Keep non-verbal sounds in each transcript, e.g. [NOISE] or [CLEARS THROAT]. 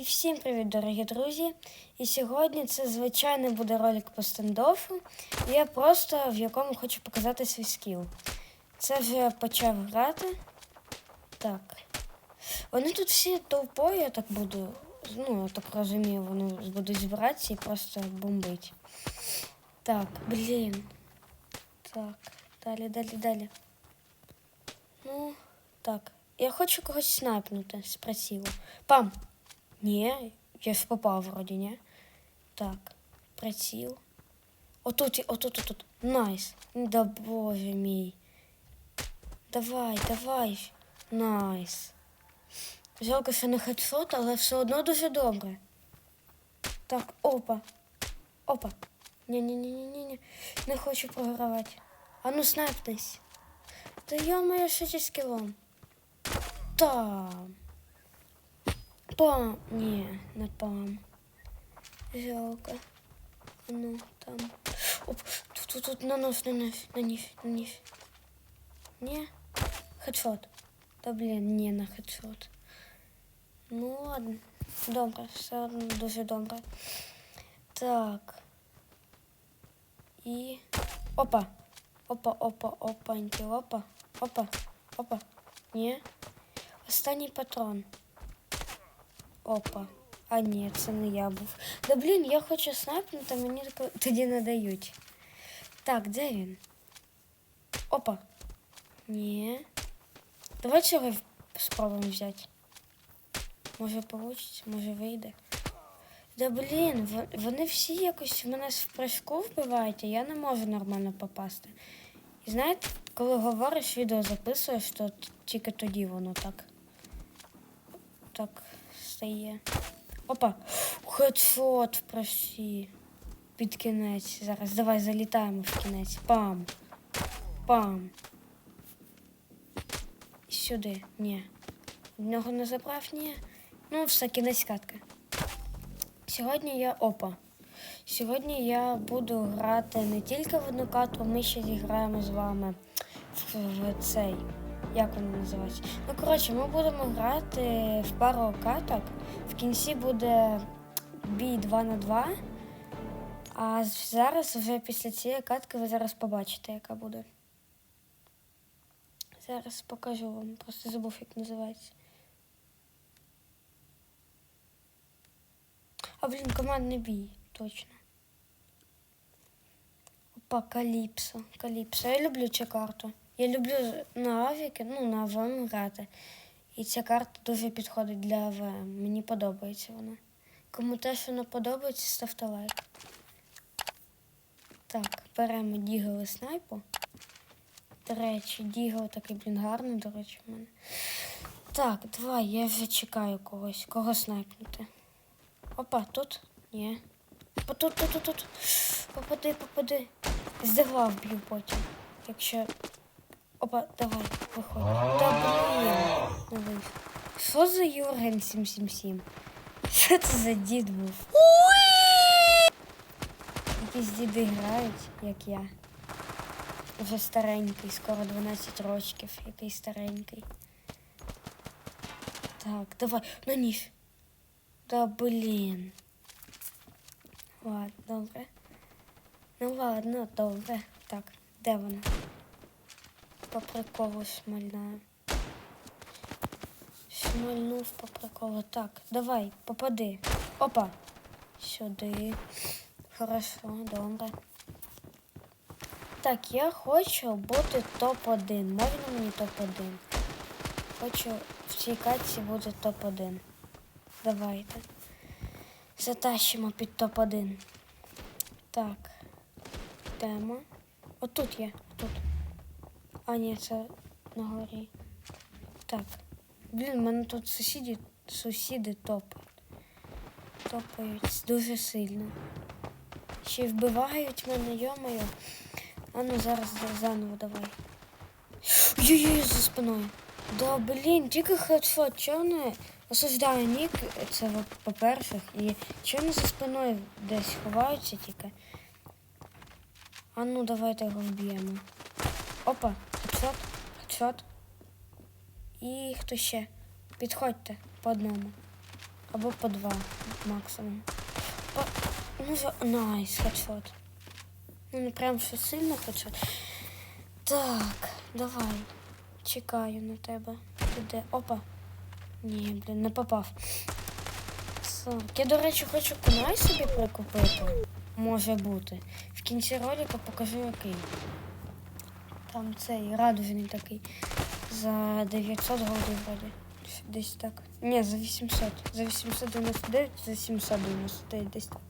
І всім привіт, дорогі друзі! І сьогодні це звичайно буде ролик по стендофу. Я просто в якому хочу показати свій скіл. Це вже почав грати. Так. Вони тут всі толпою, я так буду. Ну, я так розумію, вони будуть збиратися і просто бомбить. Так, блін. Так, далі, далі, далі. Ну, так. Я хочу когось снайпнути з прицілу. Пам! Ні, я ж попав вроді, ні? Так, приціл. Отут, отут, отут. Найс. Да боже мій. Давай, давай. Найс. Жалко, що не хедшот, але все одно дуже добре. Так, опа. Опа. Ні-ні-ні-ні-ні. Не хочу програвати. А ну снайпнись. Та йо-моє, що зі скілом. Там. Пам. Ні, не пам. Жалко. А Ну, там. Оп, тут, тут, тут, на нос, на нос, на ніж, на ніж. Ні? Хедшот. Та блін, ні, на хедшот. Ну ладно. Добре, все одно дуже добре. Так. І. Опа. Опа, опа, опаньки, опа. Опа, опа. Ні. Останній патрон. Опа. А ні, це не я був. Да блін, я хочу снайпнути, мені тоді не дають. Так, де він? Опа. Ні. Давай цього спробуємо взяти. Може получиться, може вийде. Да блін, вони всі якось в мене з прыжку вбивають, а я не можу нормально попасти. І знаєте, коли говориш, відео записуєш, то тільки тоді воно так. Так стає. Опа! Хедшот в прощі. Під кінець. Зараз давай залітаємо в кінець. Пам. Пам. Сюди. Ні. Одного не забрав, ні. Ну, все, кінець катка. Сьогодні я опа. Сьогодні я буду грати не тільки в одну катку, ми ще зіграємо з вами в, в цей. Як воно називається? Ну, коротше, ми будемо грати в пару каток. В кінці буде бій 2 на 2. А зараз, вже після цієї катки, ви зараз побачите, яка буде. Зараз покажу вам. Просто забув, як називається. А, блін, командний бій, точно. Опа, Каліпсо. Каліпсо. Я люблю цю карту. Я люблю на авіки, ну, на АВМ грати. І ця карта дуже підходить для АВМ. Мені подобається вона. Кому теж вона подобається, ставте лайк. Так, беремо Дігл снайпу. До речі, Дігл такий, блін, гарний, до речі, в мене. Так, давай, я вже чекаю когось. Кого снайпнути? Опа, тут? Ні. Опа, тут, тут, тут, тут. Попади, попади. Здивла вб'ю потім. Якщо. Опа, давай, виходь. Та блін. Що за Юрген 777? Що це за дід був? Якісь діди грають, як я. Вже старенький, скоро 12 років, який старенький. Так, давай, на ніж. Да блін. Ладно, добре. Ну ладно, добре. Так, де вона? По приколу шмальна. Шмальнув по приколу. Так, давай, попади. Опа. Сюди. Хорошо, добре. Так, я хочу бути топ-1. Можна мені топ-1? Хочу в цій катці бути топ-1. Давайте. Затащимо під топ-1. Так. Тема. Отут є. Тут. А, ні, це на горі. Так. Блін, мене тут сусіди, сусіди топають. Топають дуже сильно. Ще й вбивають мене, йомою. А ну зараз заново давай. Ой-ой-ой, за спиною. Да блін, тільки хедшот, чого не осуждаю нік, це по-перше, і чого не за спиною десь ховаються тільки. А ну давайте його вб'ємо. Опа, хедшот. І хто ще? Підходьте по одному. Або по два максимум. О, ну, за- найс, хедшот. Ну, не прям що сильно хедшот. Так, давай. Чекаю на тебе. Ти де? Опа. Ні, блін, не попав. Так, я, до речі, хочу кунай собі прикупити. Може бути. В кінці ролика покажу який. Там цей радужний такий. За 900 голдів вроді. Десь так. Ні, за 800. За 899, за 799, десь так.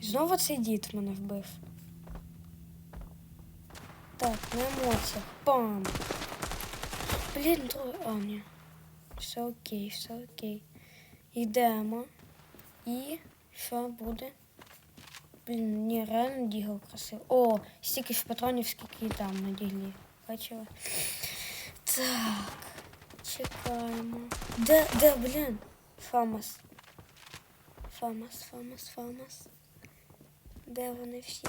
Знову цей дід мене вбив. Так, на емоціях. Пам! Блін, друг... А, ні. Все окей, все окей. Йдемо. І що буде? Блін, ні, реально дігл красивий. О, стільки ж патронів, скільки там на діглі. Бачила? Так. Чекаємо. Де, де, блін? Фамас. Фамас, фамас, фамас. Де вони всі?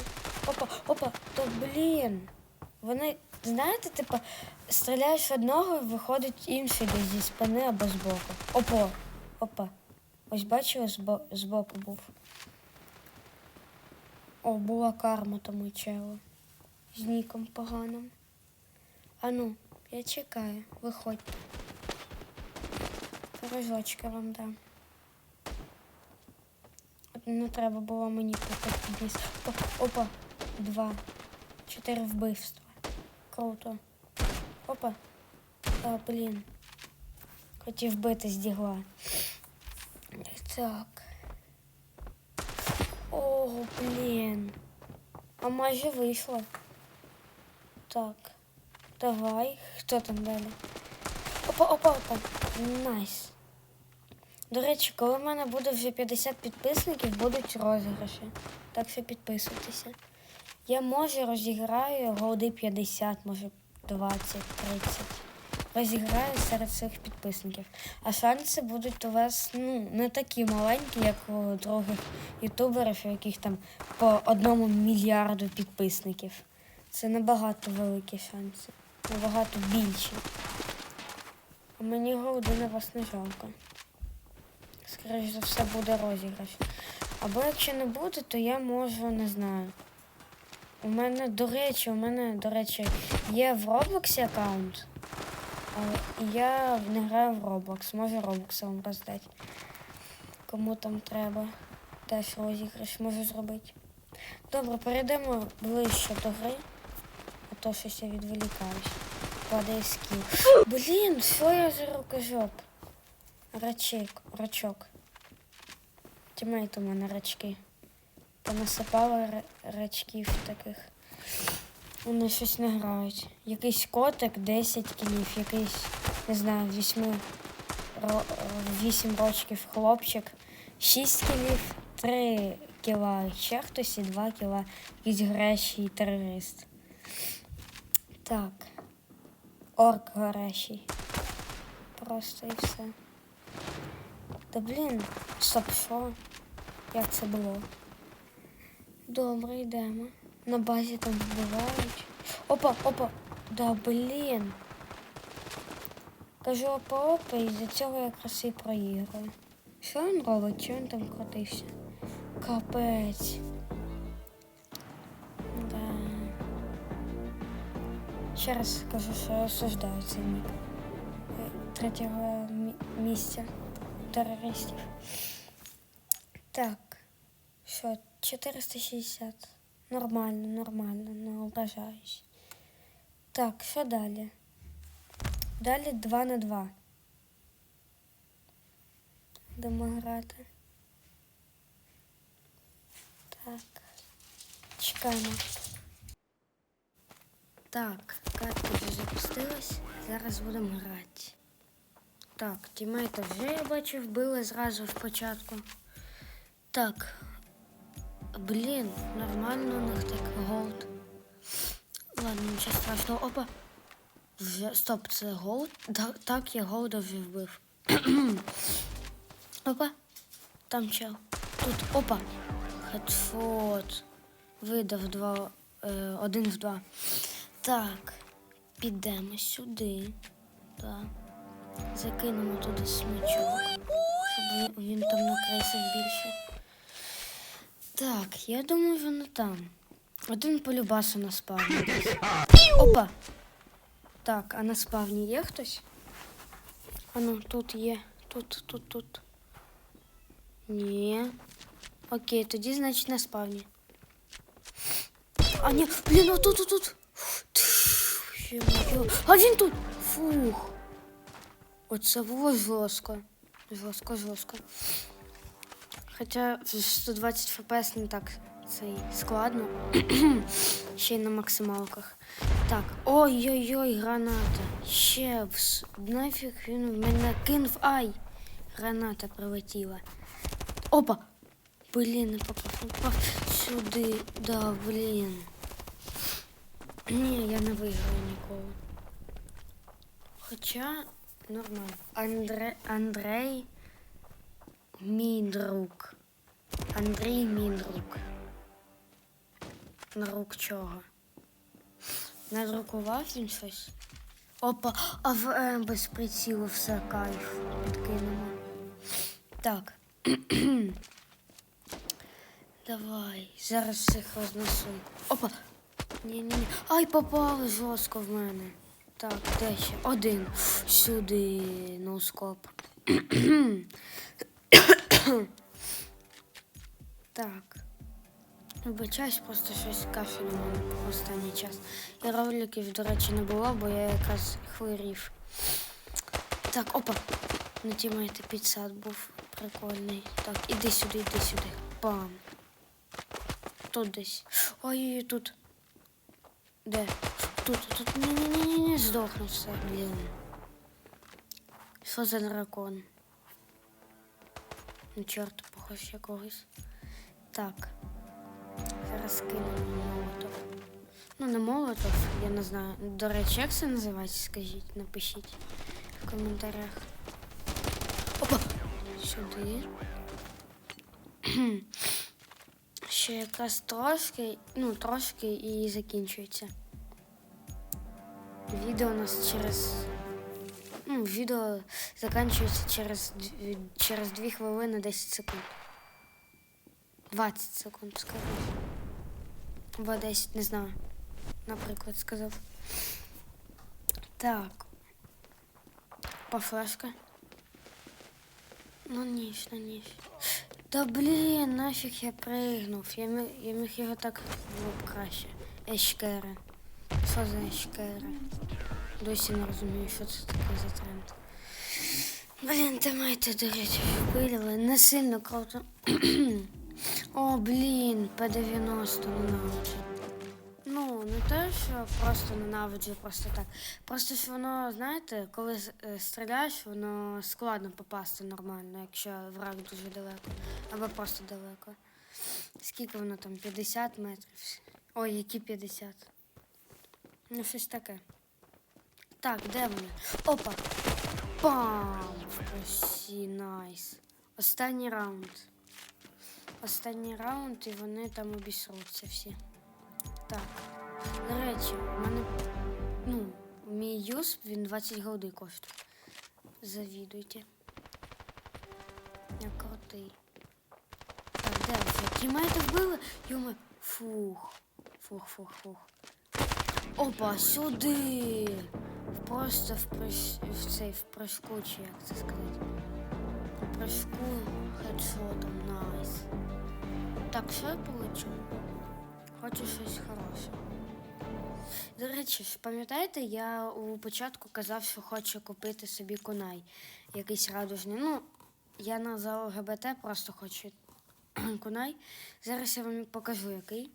Опа, опа, то блін. Вони, знаєте, типу, стріляєш в одного і виходить інший десь зі спини або збоку. Опа, опа. Ось бачили, збо, збоку був. О, була карма тому челу. З ніком поганим. Ану, я чекаю, виходьте. Пирожочки вам дам. От Не треба було мені купити підніс. Опа, два. Чотири вбивства. Круто. Опа. А, блін. Хотів вбити з дігла. Так. Ого, блін. А майже вийшло. Так. Давай. Хто там далі? Опа, опа, опа. Найс. До речі, коли в мене буде вже 50 підписників, будуть розіграші. Так що підписуйтеся. Я може розіграю голди 50, може 20, 30. Розіграю серед своїх підписників. А шанси будуть у вас ну, не такі маленькі, як у других ютуберів, у яких там по одному мільярду підписників. Це набагато великі шанси. Набагато більші. А мені на вас не жалко. Скоріше за все буде розіграш. Або якщо не буде, то я можу, не знаю. У мене, до речі, у мене, до речі, є в Роблоксі аккаунт. Але я не граю в Roblox, можу Roblox вам роздати. Кому там треба. Теж розіграш можу зробити. Добре, перейдемо ближче до гри. А то щось я відволікаюсь. Падає скіл. Блін, що я за рукожоп? Рачик, рачок. Тімейт у мене рачки. Понасипали ра- рачків таких. Вони щось не грають. Якийсь котик 10 кілів, якийсь, не знаю, 8, ро, 8 рочків хлопчик, 6 кілів, 3 кіла ще хтось і 2 кіла якийсь грещий терорист. Так. Орк горещий. Просто і все. Та блін, стоп, що? Як це було? Добре, йдемо. На базі там вбивають. Опа, опа. Да блін. Кажу опа опа, і за цього я і проіграю. Що він робить? Чого він там крутився? Капець. Да. Ще раз кажу, що я осуждаю цей нік. Е, Третього мі- місця терористів. Так. Що, 460. Нормально, нормально, не ображаюсь. Так, що далі? Далі 2 на 2. Будемо грати. Так. Чекаємо. Так, катка вже запустилась. Зараз будемо грати. Так, тімейта вже я бачу вбили зразу в початку. Так, Блін, нормально у них так голд. Ладно, нічого страшного. Опа. Вже стоп, це голд? Так, я голда вже вбив. [CLEARS THROAT] опа. Там чел. Тут опа. Хедшот. Видав два. Е, один в два. Так. Підемо сюди. Так. Закинемо туди смачок. він, він там на крейсах більше. Так, я думаю, воно там. Один полюбасу на спавні. десь. Опа! Так, а на спавні є хтось? А ну, тут є. Тут, тут, тут. Ні. Окей, тоді, значить, на спавні. А ні, блін, а тут, тут, тут. Ё-моё. А він тут. Фух. Оце було жорстко. Жорстко, жорстко. Хоча 120 фпс не так це складно. [CLEARS THROAT] Ще й на максималках. Так, ой-ой-ой, граната. Ще вс- нафіг він в мене кинув. Ай! Граната прилетіла. Опа! Блін, не попав, попав. Сюди. Да, блін. Ні, я не виграю ніколи. Хоча нормально. Андре... Андрей мій друг. Андрій мій друг. Друг чого? Надрукував він щось? Опа, а в Е без прицілу все кайф. Підкинемо. Так. [CLEARS THROAT] Давай, зараз всіх рознесу. Опа! Ні-ні-ні. Ай, попали жорстко в мене. Так, де ще? Один. Сюди, ноускоп. [CLEARS THROAT] так. Вибачаюсь, просто щось кашель у мене по останній час. І роликів, до речі, не було, бо я якраз хворів. Так, опа. На тімейте підсад був прикольний. Так, іди сюди, іди сюди. Бам. Тут десь. Ой, тут. Де? Тут, тут. Ні-ні-ні, здохну все, блін. Що за дракон? Ну, чорт, похож якогось. Так. Зараз кинемо молотов. Ну, не молотов, я не знаю. До речі, як це називається, скажіть, напишіть в коментарях. Опа! Сюди. [CLEARS THROAT] Ще якраз трошки, ну, трошки і закінчується. Відео у нас через. Ну, відео закінчується через, через 2 хвилини 10 секунд. 20 секунд, скажу. Або 10, не знаю. Наприклад, сказав. Так. По флешка. Ну ніч, ну ніч. Та блін, нафіг я пригнув. Я міг, я міг його так було б краще. Ешкери. Що за ешкери? Досі не розумію, що це таке за тренд. Блін, тримайте, до речі, впилили. Не сильно круто. [CLEARS THROAT] О, блін, П-90 ненавиджу. Ну, не те, що просто ненавиджу, просто так. Просто що воно, знаєте, коли е, стріляєш, воно складно попасти нормально, якщо враг дуже далеко. Або просто далеко. Скільки воно там? 50 метрів. Ой, які 50. Ну, щось таке. Так, де вони? Опа! Пам! Усі, найс. Останній раунд. Останній раунд, і вони там обісруться всі. Так. До речі, у мене. Ну, мій юсп, він 20 голди коштує. Завідуйте. Я крутий. Так, де вже? Тімейти вбили? Йома. Фух. Фух, фух, фух. Опа, сюди Просто в прыж... в цей в прыжку, чи як це сказати. В прыжку хедшотом, найс. Так, що я получу? Хочу щось хороше. До речі, ж пам'ятаєте, я у початку казав, що хочу купити собі кунай. Якийсь радужний. Ну, я на за ЛГБТ просто хочу [CLEARS THROAT] кунай. Зараз я вам покажу який.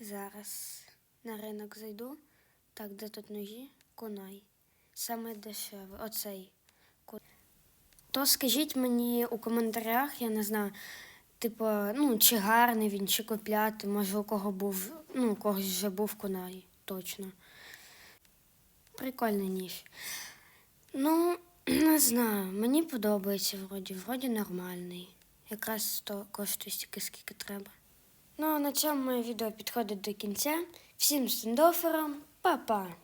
Зараз на ринок зайду. Так, де тут ножі? Кунай. Саме дешевий. Оцей. То скажіть мені у коментарях, я не знаю, типу, ну, чи гарний він, чи купляти, може у кого був, ну, у когось вже був кунай, точно. Прикольний ніж. Ну, [CLEARS THROAT] не знаю, мені подобається вроді, вроді нормальний. Якраз то коштує стільки, скільки треба. Ну, а на цьому моє відео підходить до кінця. Всім стендоферам, па-па!